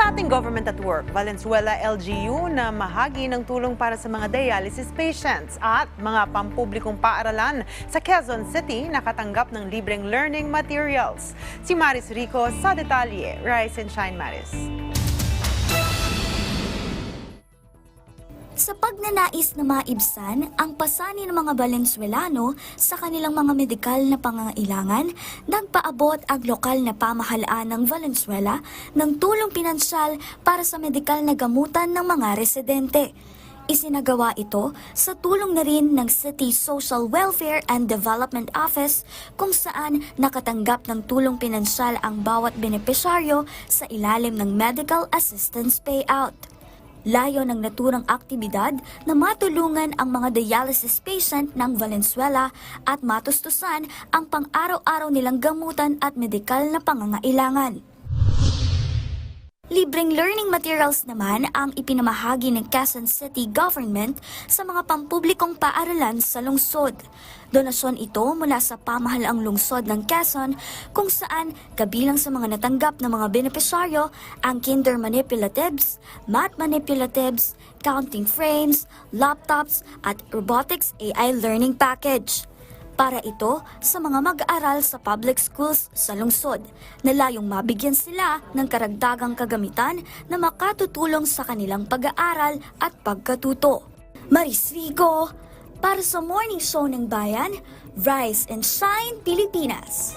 Sa ating government at work, Valenzuela LGU na mahagi ng tulong para sa mga dialysis patients at mga pampublikong paaralan sa Quezon City nakatanggap ng libreng learning materials. Si Maris Rico sa detalye. Rise and shine, Maris. Sa pagnanais na maibsan ang pasanin ng mga Valenzuelano sa kanilang mga medikal na pangangailangan, nagpaabot ang lokal na pamahalaan ng Valenzuela ng tulong pinansyal para sa medikal na gamutan ng mga residente. Isinagawa ito sa tulong na rin ng City Social Welfare and Development Office kung saan nakatanggap ng tulong pinansyal ang bawat benepisyaryo sa ilalim ng Medical Assistance Payout. Layo ng naturang aktibidad na matulungan ang mga dialysis patient ng Valenzuela at matustusan ang pang-araw-araw nilang gamutan at medikal na pangangailangan. Libreng learning materials naman ang ipinamahagi ng Quezon City Government sa mga pampublikong paaralan sa lungsod. Donasyon ito mula sa pamahalaang lungsod ng Quezon kung saan kabilang sa mga natanggap ng mga benepisyaryo ang kinder manipulatives, math manipulatives, counting frames, laptops at robotics AI learning package para ito sa mga mag-aaral sa public schools sa lungsod na layong mabigyan sila ng karagdagang kagamitan na makatutulong sa kanilang pag-aaral at pagkatuto. Maris Rigo, para sa Morning Show ng Bayan, Rise and Shine Pilipinas.